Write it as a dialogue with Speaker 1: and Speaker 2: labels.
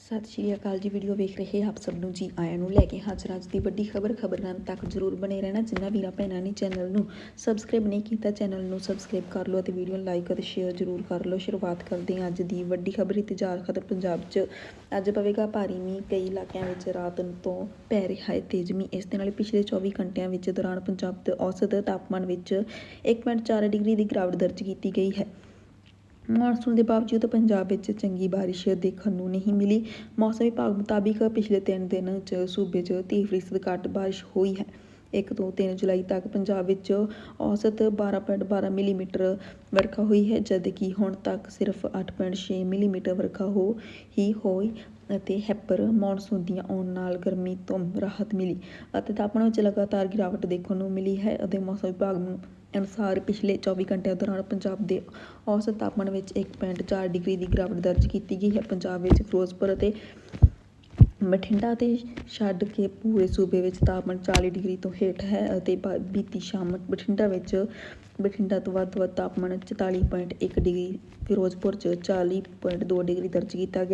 Speaker 1: ਸਤਿ ਸ਼੍ਰੀ ਅਕਾਲ ਜੀ, ਵੀਡੀਓ ਵੇਖ ਰਹੇ ਆਪ ਸਭ ਨੂੰ ਜੀ ਆਇਆਂ ਨੂੰ ਲੈ ਕੇ ਹਾਜ਼ਰ ਅੱਜ ਦੀ ਵੱਡੀ ਖਬਰ ਖਬਰ ਤੱਕ ਜਰੂਰ ਬਣੇ ਰਹਿਣਾ। ਜਿੰਨਾ ਵੀਰਾਂ, ਭੈਣਾਂ ਨੇ ਚੈਨਲ ਨੂੰ ਸਬਸਕ੍ਰਾਈਬ ਨਹੀਂ ਕੀਤਾ, ਚੈਨਲ ਨੂੰ ਸਬਸਕ੍ਰਾਈਬ ਕਰ ਲਓ ਅਤੇ ਵੀਡੀਓ ਨੂੰ ਲਾਈਕ ਅਤੇ ਸ਼ੇਅਰ ਜਰੂਰ ਕਰ ਲਓ। ਸ਼ੁਰੂਆਤ ਕਰਦੇ ਹਾਂ ਅੱਜ ਦੀ ਵੱਡੀ ਖਬਰ। ਇਤਿਹਾਸ ਖਤਰ ਪੰਜਾਬ 'ਚ ਅੱਜ ਪਵੇਗਾ ਭਾਰੀ ਮੀਂਹ। ਕਈ ਇਲਾਕਿਆਂ ਵਿੱਚ ਰਾਤ ਤੋਂ ਪੈ ਰਿਹਾ ਹੈ ਤੇਜ਼ ਮੀਂਹ। ਇਸ ਦੇ ਨਾਲ ਪਿਛਲੇ 24 ਘੰਟਿਆਂ ਵਿੱਚ ਦੌਰਾਨ ਪੰਜਾਬ ਦੇ ਔਸਤ ਤਾਪਮਾਨ ਵਿੱਚ 1.4 ਡਿਗਰੀ ਦੀ ਗਿਰਾਵਟ ਦਰਜ ਕੀਤੀ ਗਈ ਹੈ। ਮੌਨਸੂਨ ਦੇ ਬਾਵਜੂਦ ਪੰਜਾਬ ਵਿੱਚ ਚੰਗੀ ਬਾਰਿਸ਼ ਦੇਖਣ ਨੂੰ ਨਹੀਂ ਮਿਲੀ। ਮੌਸਮ ਵਿਭਾਗ ਮੁਤਾਬਿਕ ਪਿਛਲੇ 3 ਦਿਨ 'ਚ ਸੂਬੇ 'ਚ 30% ਘੱਟ ਬਾਰਿਸ਼ ਹੋਈ ਹੈ। 1 ਤੋਂ 3 ਜੁਲਾਈ ਤੱਕ ਪੰਜਾਬ ਵਿੱਚ ਔਸਤ 12.12 ਮਿਲੀਮੀਟਰ ਵਰਖਾ ਹੋਈ ਹੈ, ਜਦਕਿ ਹੁਣ ਤੱਕ ਸਿਰਫ 8.6 ਮਿਲੀਮੀਟਰ ਵਰਖਾ ਹੋ ਹੀ ਹੋਈ ਅਤੇ ਹੈਪਰ ਮੌਨਸੂਨ ਦੀਆਂ ਆਉਣ ਨਾਲ ਗਰਮੀ ਤੋਂ ਰਾਹਤ ਮਿਲੀ ਅਤੇ ਤਾਪਮਾਨ ਵਿੱਚ ਲਗਾਤਾਰ ਗਿਰਾਵਟ ਦੇਖਣ ਨੂੰ ਮਿਲੀ ਹੈ ਅਤੇ ਮੌਸਮ ਵਿਭਾਗ ਨੂੰ ਅਨੁਸਾਰ ਪਿਛਲੇ 24 ਘੰਟਿਆਂ ਦੌਰਾਨ ਪੰਜਾਬ ਦੇ ਔਸਤ ਤਾਪਮਾਨ ਵਿੱਚ 1.4 ਡਿਗਰੀ ਦੀ ਗਿਰਾਵਟ ਦਰਜ ਕੀਤੀ ਗਈ ਹੈ। ਪੰਜਾਬ ਵਿੱਚ ਫਿਰੋਜ਼ਪੁਰ ਅਤੇ ਬਠਿੰਡਾ ਤੇ ਛੱਡ ਕੇ ਪੂਰੇ ਸੂਬੇ ਵਿੱਚ ਤਾਪਮਾਨ 40 ਡਿਗਰੀ ਤੋਂ ਹੇਠ ਹੈ ਅਤੇ ਬੀਤੀ ਸ਼ਾਮ ਬਠਿੰਡਾ ਵਿੱਚ ਬਠਿੰਡਾ ਤੋਂ ਵੱਧ ਤੋਂ ਵੱਧ ਤਾਪਮਾਨ 44.1 ਡਿਗਰੀ, ਫਿਰੋਜ਼ਪੁਰ 'ਚ 40.2 ਡਿਗਰੀ ਦਰਜ ਕੀਤਾ ਗਿਆ।